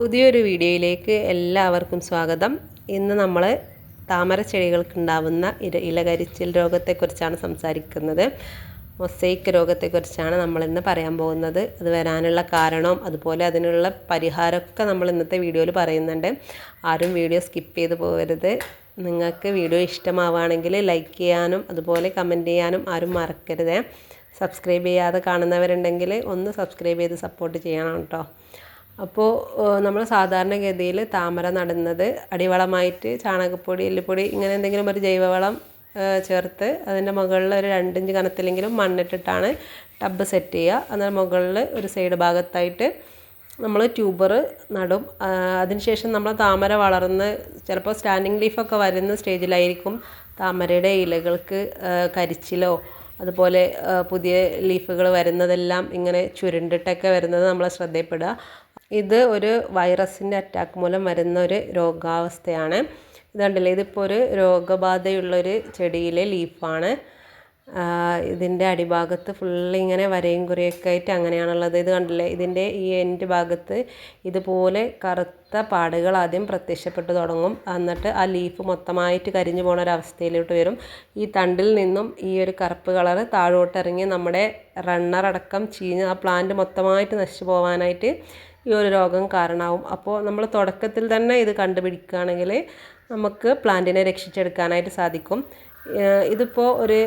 പുതിയൊരു വീഡിയോയിലേക്ക് എല്ലാവർക്കും സ്വാഗതം. ഇന്ന് നമ്മൾ താമര ചെടികൾക്കുണ്ടാവുന്ന ഇര ഇലകരിച്ചിൽ രോഗത്തെക്കുറിച്ചാണ് സംസാരിക്കുന്നത്. മൊസൈക്ക് രോഗത്തെക്കുറിച്ചാണ് നമ്മൾ ഇന്ന് പറയാൻ പോകുന്നത്. അത് വരാനുള്ള കാരണവും അതുപോലെ അതിനുള്ള പരിഹാരമൊക്കെ നമ്മൾ ഇന്നത്തെ വീഡിയോയിൽ പറയുന്നുണ്ട്. ആരും വീഡിയോ സ്കിപ്പ് ചെയ്ത് പോകരുത്. നിങ്ങൾക്ക് വീഡിയോ ഇഷ്ടമാവുകയാണെങ്കിൽ ലൈക്ക് ചെയ്യാനും അതുപോലെ കമന്റ് ചെയ്യാനും ആരും മറക്കരുത്. സബ്സ്ക്രൈബ് ചെയ്യാതെ കാണുന്നവരുണ്ടെങ്കിൽ ഒന്ന് സബ്സ്ക്രൈബ് ചെയ്ത് സപ്പോർട്ട് ചെയ്യണം കേട്ടോ. അപ്പോൾ നമ്മൾ സാധാരണഗതിയിൽ താമര നടുന്നത് അടിവളമായിട്ട് ചാണകപ്പൊടി എല്ലുപൊടി ഇങ്ങനെ എന്തെങ്കിലും ഒരു ജൈവവളം ചേർത്ത് അതിന്റെ മുകളിൽ ഒരു രണ്ടിഞ്ച് കനത്തിലെങ്കിലും മണ്ണിട്ടിട്ടാണ് ടബ്ബ് സെറ്റ് ചെയ്യുക. അന്നേരം മുകളിൽ ഒരു സൈഡ് ഭാഗത്തായിട്ട് നമ്മൾ ട്യൂബർ നടും. അതിനുശേഷം നമ്മൾ താമര വളർന്ന് ചിലപ്പോൾ സ്റ്റാൻഡിങ് ലീഫൊക്കെ വരുന്ന സ്റ്റേജിലായിരിക്കും താമരയുടെ ഇലകൾക്ക് കരിച്ചിലോ അതുപോലെ പുതിയ ലീഫുകൾ വരുന്നതെല്ലാം ഇങ്ങനെ ചുരുണ്ടിട്ടൊക്കെ വരുന്നത് നമ്മൾ ശ്രദ്ധയിൽപ്പെടുക. ഇത് ഒരു വൈറസിന്റെ അറ്റാക്ക് മൂലം വരുന്ന ഒരു രോഗാവസ്ഥയാണ്. ഇതുണ്ടല്ലേ ഇതിപ്പോൾ ഒരു രോഗബാധയുള്ളൊരു ചെടിയിലെ ലീഫാണ് ഇതിന്റെ അടിഭാഗത്ത് ഫുള്ള് ഇങ്ങനെ വരയും കുറിയൊക്കെ ആയിട്ട് അങ്ങനെയാണുള്ളത്. ഇത് കണ്ടില്ലേ? ഇതിന്റെ ഈ എന്റെ ഭാഗത്ത് ഇതുപോലെ കറുത്ത പാടുകൾ ആദ്യം പ്രത്യക്ഷപ്പെട്ടു തുടങ്ങും. എന്നിട്ട് ആ ലീഫ് മൊത്തമായിട്ട് കരിഞ്ഞു പോണ ഒരവസ്ഥയിലോട്ട് വരും. ഈ തണ്ടിൽ നിന്നും ഈ ഒരു കറുപ്പ് കളറ് താഴോട്ടിറങ്ങി നമ്മുടെ റണ്ണർ അടക്കം ചീഞ്ഞ് ആ പ്ലാന്റ് മൊത്തമായിട്ട് നശിച്ചു പോകാനായിട്ട് ഈ ഒരു രോഗം കാരണമാവും. അപ്പോൾ നമ്മൾ തുടക്കത്തിൽ തന്നെ ഇത് കണ്ടുപിടിക്കുകയാണെങ്കിൽ നമുക്ക് പ്ലാന്റിനെ രക്ഷിച്ചെടുക്കാനായിട്ട് സാധിക്കും. ഇതിപ്പോൾ ഒരു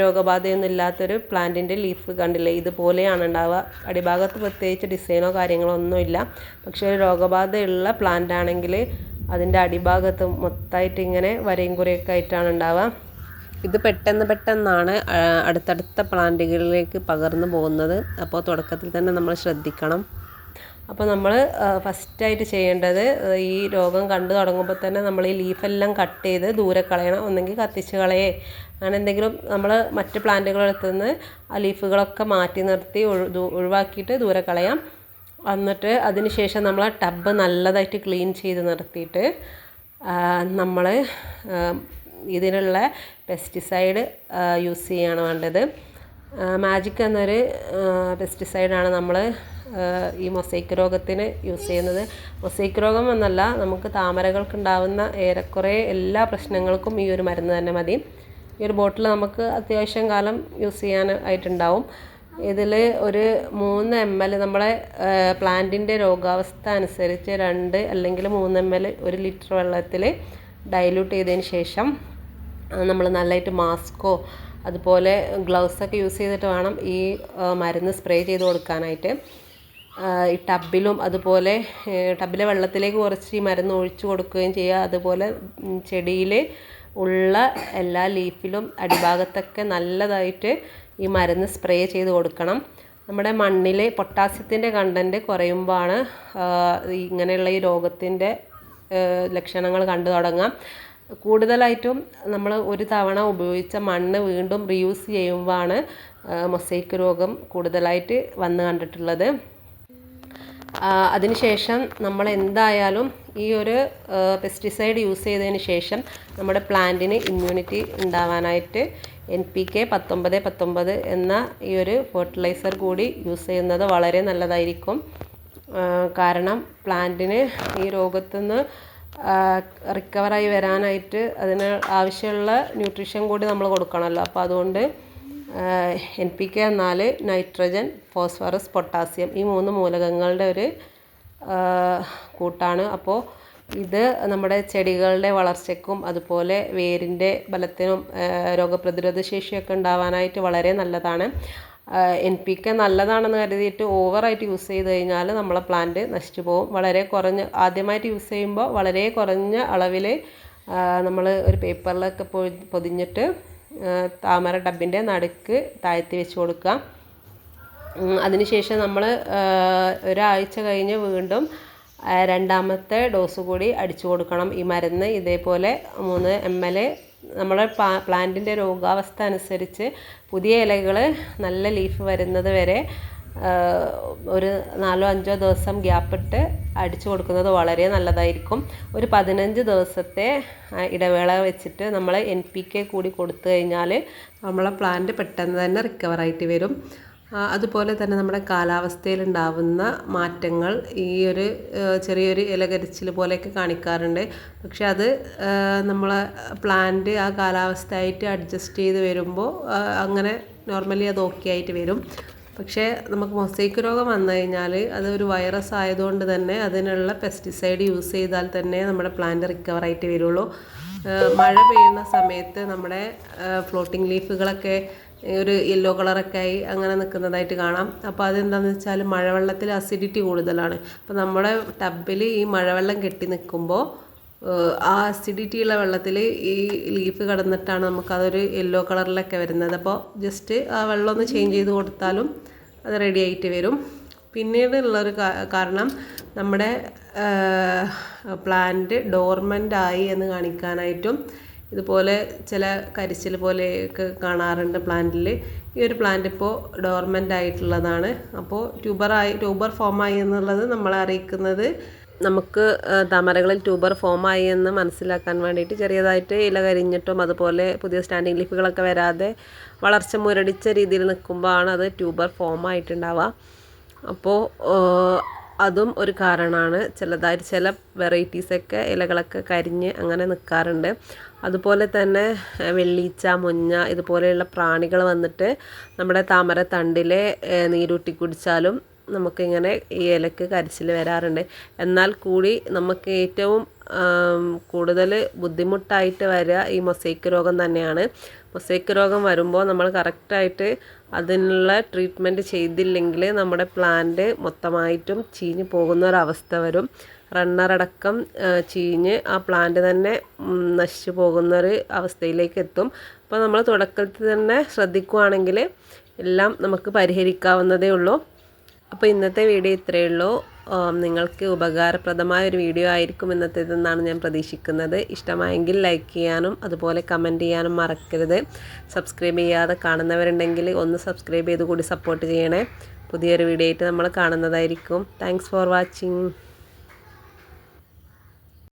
രോഗബാധയൊന്നും ഇല്ലാത്തൊരു പ്ലാന്റിന്റെ ലീഫ് കണ്ടില്ലേ? ഇതുപോലെയാണ് ഉണ്ടാവുക. അടിഭാഗത്ത് പ്രത്യേകിച്ച് ഡിസൈനോ കാര്യങ്ങളോ ഒന്നുമില്ല. പക്ഷേ ഒരു രോഗബാധയുള്ള പ്ലാന്റ് ആണെങ്കിൽ അതിന്റെ അടിഭാഗത്ത് മൊത്തമായിട്ട് ഇങ്ങനെ വരയും കുറയൊക്കെ ആയിട്ടാണ് ഉണ്ടാവുക. ഇത് പെട്ടെന്ന് പെട്ടെന്നാണ് അടുത്തടുത്ത പ്ലാന്റുകളിലേക്ക് പകർന്നു പോകുന്നത്. അപ്പോൾ തുടക്കത്തിൽ തന്നെ നമ്മൾ ശ്രദ്ധിക്കണം. അപ്പോൾ നമ്മൾ ഫസ്റ്റായിട്ട് ചെയ്യേണ്ടത് ഈ രോഗം കണ്ടു തുടങ്ങുമ്പോൾ തന്നെ നമ്മൾ ഈ ലീഫെല്ലാം കട്ട് ചെയ്ത് ദൂരെ കളയണം. ഒന്നെങ്കിൽ കത്തിച്ച് കളയേ. അങ്ങനെ എന്തെങ്കിലും നമ്മൾ മറ്റ് പ്ലാന്റുകളെടുത്ത് നിന്ന് ആ ലീഫുകളൊക്കെ മാറ്റി നിർത്തി ഒഴിവാക്കിയിട്ട് ദൂരെ കളയാം. എന്നിട്ട് അതിന് ശേഷം നമ്മൾ ആ ടബ് നല്ലതായിട്ട് ക്ലീൻ ചെയ്ത് നിർത്തിയിട്ട് നമ്മൾ ഇതിനുള്ള പെസ്റ്റിസൈഡ് യൂസ് ചെയ്യാണ് വേണ്ടത്. മാജിക് എന്നൊരു പെസ്റ്റിസൈഡാണ് നമ്മൾ ഈ മൊസൈക്ക് രോഗത്തിന് യൂസ് ചെയ്യുന്നത്. മൊസൈക്ക് രോഗം എന്നല്ല നമുക്ക് താമരകൾക്കുണ്ടാവുന്ന ഏറെക്കുറെ എല്ലാ പ്രശ്നങ്ങൾക്കും ഈ ഒരു മരുന്ന് തന്നെ മതി. ഈ ഒരു ബോട്ടിൽ നമുക്ക് അത്യാവശ്യം കാലം യൂസ് ചെയ്യാൻ ആയിട്ടുണ്ടാവും ഇതിൽ ഒരു മൂന്ന് എം എൽ നമ്മളെ പ്ലാന്റിന്റെ രോഗാവസ്ഥ അനുസരിച്ച് രണ്ട് അല്ലെങ്കിൽ മൂന്ന് എം എൽ ഒരു ലിറ്റർ വെള്ളത്തിൽ ഡൈല്യൂട്ട് ചെയ്തതിന് ശേഷം നമ്മൾ നല്ലതായിട്ട് മാസ്കോ അതുപോലെ ഗ്ലൗസൊക്കെ യൂസ് ചെയ്തിട്ട് വേണം ഈ മരുന്ന് സ്പ്രേ ചെയ്ത് കൊടുക്കാനായിട്ട്. ഈ ടബിലും അതുപോലെ ടബിലെ വെള്ളത്തിലേക്ക് കുറച്ച് ഈ മരുന്ന് ഒഴിച്ചു കൊടുക്കുകയും ചെയ്യുക. അതുപോലെ ചെടിയിൽ ഉള്ള എല്ലാ ലീഫിലും അടിഭാഗത്തൊക്കെ നല്ലതായിട്ട് ഈ മരുന്ന് സ്പ്രേ ചെയ്ത് കൊടുക്കണം. നമ്മുടെ മണ്ണിൽ പൊട്ടാസ്യത്തിന്റെ കണ്ടന്റ് കുറയുമ്പോഴാണ് ഇങ്ങനെയുള്ള ഈ രോഗത്തിന്റെ ലക്ഷണങ്ങൾ കണ്ടു തുടങ്ങാം. കൂടുതലായിട്ടും നമ്മൾ ഒരു തവണ ഉപയോഗിച്ച മണ്ണ് വീണ്ടും റീയൂസ് ചെയ്യുമ്പോഴാണ് മൊസൈക്ക് രോഗം കൂടുതലായിട്ട് വന്ന് കണ്ടിട്ടുള്ളത്. അതിനുശേഷം നമ്മൾ എന്തായാലും ഈ ഒരു പെസ്റ്റിസൈഡ് യൂസ് ചെയ്തതിന് ശേഷം നമ്മുടെ പ്ലാന്റിന് ഇമ്മ്യൂണിറ്റി ഉണ്ടാവാനായിട്ട് എൻ പി കെ പത്തൊമ്പത് പത്തൊമ്പത് എന്ന ഈ ഒരു ഫെർട്ടിലൈസർ കൂടി യൂസ് ചെയ്യുന്നത് വളരെ നല്ലതായിരിക്കും. കാരണം പ്ലാന്റിന് ഈ രോഗത്തു നിന്ന് റിക്കവറായി വരാനായിട്ട് അതിന് ആവശ്യമുള്ള ന്യൂട്രീഷൻ കൂടി നമ്മൾ കൊടുക്കണമല്ലോ. അപ്പോൾ അതുകൊണ്ട് എൻ പി കെ എന്നാൽ നൈട്രജൻ ഫോസ്ഫറസ് പൊട്ടാസ്യം ഈ മൂന്ന് മൂലകങ്ങളുടെ ഒരു കൂട്ടാണ്. അപ്പോൾ ഇത് നമ്മുടെ ചെടികളുടെ വളർച്ചയ്ക്കും അതുപോലെ വേരിന്റെ ബലത്തിനും രോഗപ്രതിരോധ ശേഷിയൊക്കെ ഉണ്ടാവാനായിട്ട് വളരെ നല്ലതാണ്. എൻ പി കെ നല്ലതാണെന്ന് കരുതിയിട്ട് ഓവറായിട്ട് യൂസ് ചെയ്ത് കഴിഞ്ഞാൽ നമ്മളെ പ്ലാന്റ് നശിച്ചു പോകും. വളരെ കുറഞ്ഞ ആദ്യമായിട്ട് യൂസ് ചെയ്യുമ്പോൾ വളരെ കുറഞ്ഞ അളവിൽ നമ്മൾ ഒരു പേപ്പറിലൊക്കെ പൊതിഞ്ഞിട്ട് താമര ഡബിന്റെ നടുക്ക് താഴ്ത്തി വെച്ച് കൊടുക്കുക. അതിനുശേഷം നമ്മൾ ഒരാഴ്ച കഴിഞ്ഞ് വീണ്ടും രണ്ടാമത്തെ ഡോസ് കൂടി അടിച്ചു കൊടുക്കണം. ഈ മരുന്ന് ഇതേപോലെ മൂന്ന് എം എൽ നമ്മളെ പ്ലാന്റിന്റെ രോഗാവസ്ഥ അനുസരിച്ച് പുതിയ ഇലകൾ നല്ല ലീഫ് വരുന്നത് വരെ ഒരു നാലോ അഞ്ചോ ദിവസം ഗ്യാപ്പിട്ട് അടിച്ചു കൊടുക്കുന്നത് വളരെ നല്ലതായിരിക്കും. ഒരു പതിനഞ്ച് ദിവസത്തെ ഇടവേള വെച്ചിട്ട് നമ്മൾ എൻ പി കെ കൂടി കൊടുത്തു കഴിഞ്ഞാൽ നമ്മളെ പ്ലാന്റ് പെട്ടെന്ന് തന്നെ റിക്കവറായിട്ട് വരും. അതുപോലെ തന്നെ നമ്മുടെ കാലാവസ്ഥയിലുണ്ടാവുന്ന മാറ്റങ്ങൾ ഈ ഒരു ചെറിയൊരു ഇലകരിച്ചിൽ പോലെയൊക്കെ കാണിക്കാറുണ്ട്. പക്ഷെ അത് നമ്മളെ പ്ലാന്റ് ആ കാലാവസ്ഥയായിട്ട് അഡ്ജസ്റ്റ് ചെയ്ത് വരുമ്പോൾ അങ്ങനെ നോർമലി അത് ഓക്കെ ആയിട്ട് വരും. പക്ഷേ നമുക്ക് മൊസൈക്ക് രോഗം വന്നു കഴിഞ്ഞാൽ അത് ഒരു വൈറസ് ആയതുകൊണ്ട് തന്നെ അതിനുള്ള പെസ്റ്റിസൈഡ് യൂസ് ചെയ്താൽ തന്നെ നമ്മുടെ പ്ലാന്റ് റിക്കവറായിട്ട് വരുള്ളൂ. മഴ പെയ്യുന്ന സമയത്ത് നമ്മുടെ ഫ്ലോട്ടിംഗ് ലീഫുകളൊക്കെ ഒരു യെല്ലോ കളറൊക്കെ ആയി അങ്ങനെ നിൽക്കുന്നതായിട്ട് കാണാം. അപ്പോൾ അതെന്താണെന്ന് വെച്ചാൽ മഴവെള്ളത്തിൽ അസിഡിറ്റി കൂടുതലാണ്. അപ്പോൾ നമ്മുടെ ടബിൽ ഈ മഴവെള്ളം കെട്ടി നിൽക്കുമ്പോൾ ആ അസിഡിറ്റി ഉള്ള വെള്ളത്തിൽ ഈ ലീഫ് കടന്നിട്ടാണ് നമുക്കതൊരു യെല്ലോ കളറിലൊക്കെ വരുന്നത്. അപ്പോൾ ജസ്റ്റ് ആ വെള്ളം ഒന്ന് ചേഞ്ച് ചെയ്ത് കൊടുത്താലും അത് റെഡി ആയിട്ട് വരും. പിന്നീട് ഉള്ളൊരു കാ- കാരണം നമ്മുടെ പ്ലാന്റ് ഡോർമെന്റ് ആയി എന്ന് കാണിക്കാനായിട്ടും ഇതുപോലെ ചില കരിച്ചിൽ പോലെയൊക്കെ കാണാറുണ്ട് പ്ലാന്റിൽ ഈ ഒരു പ്ലാന്റ് ഇപ്പോൾ ഡോർമെന്റ് ആയിട്ടുള്ളതാണ്. അപ്പോൾ ട്യൂബറായി ട്യൂബർ ഫോമായി എന്നുള്ളത് നമ്മളെ അറിയിക്കുന്നത് നമുക്ക് തമരകളിൽ ട്യൂബർ ഫോമായി എന്ന് മനസ്സിലാക്കാൻ വേണ്ടിയിട്ട് ചെറിയതായിട്ട് ഇല കരിഞ്ഞിട്ടും അതുപോലെ പുതിയ സ്റ്റാൻഡിങ് ലീഫുകളൊക്കെ വരാതെ വളർച്ച മുരടിച്ച രീതിയിൽ നിൽക്കുമ്പോഴാണ് അത് ട്യൂബർ ഫോമായിട്ടുണ്ടാവുക അപ്പോൾ അതും ഒരു കാരണമാണ്. ചിലതായിട്ട് ചില വെറൈറ്റീസൊക്കെ ഇലകളൊക്കെ കരിഞ്ഞ് അങ്ങനെ നിൽക്കാറുണ്ട്. അതുപോലെ തന്നെ വെള്ളീച്ച മുഞ്ഞ ഇതുപോലെയുള്ള പ്രാണികൾ വന്നിട്ട് നമ്മുടെ താമര തണ്ടിലെ നീരൂട്ടി കുടിച്ചാലും നമുക്കിങ്ങനെ ഈ ഇലക്ക് കരച്ചിൽ വരാറുണ്ട്. എന്നാൽ കൂടി നമുക്ക് ഏറ്റവും കൂടുതൽ ബുദ്ധിമുട്ടായിട്ട് വരിക ഈ മൊസൈക്ക് രോഗം തന്നെയാണ്. മൊസൈക്ക് രോഗം വരുമ്പോൾ നമ്മൾ കറക്റ്റായിട്ട് അതിനുള്ള ട്രീറ്റ്മെന്റ് ചെയ്തില്ലെങ്കിൽ നമ്മുടെ പ്ലാന്റ് മൊത്തമായിട്ടും ചീഞ്ഞ് പോകുന്ന ഒരവസ്ഥ വരും. റണ്ണറടക്കം ചീഞ്ഞ് ആ പ്ലാന്റ് തന്നെ നശിച്ചു പോകുന്നൊരു അവസ്ഥയിലേക്ക് എത്തും അപ്പോൾ നമ്മൾ തുടക്കത്തിൽ തന്നെ ശ്രദ്ധിക്കുകയാണെങ്കിൽ എല്ലാം നമുക്ക് പരിഹരിക്കാവുന്നതേ ഉള്ളൂ. അപ്പോൾ ഇന്നത്തെ വീഡിയോ ഇത്രയേ ഉള്ളൂ. നിങ്ങൾക്ക് ഉപകാരപ്രദമായ ഒരു വീഡിയോ ആയിരിക്കും ഇന്നത്തേതെന്നാണ് ഞാൻ പ്രതീക്ഷിക്കുന്നത്. ഇഷ്ടമായെങ്കിൽ ലൈക്ക് ചെയ്യാനും അതുപോലെ കമന്റ് ചെയ്യാനും മറക്കരുത്. സബ്സ്ക്രൈബ് ചെയ്യാതെ കാണുന്നവരുണ്ടെങ്കിൽ ഒന്ന് സബ്സ്ക്രൈബ് ചെയ്ത് കൂടി സപ്പോർട്ട് ചെയ്യണേ. പുതിയൊരു വീഡിയോ ആയിട്ട് നമ്മൾ കാണുന്നതായിരിക്കും. Thanks for watching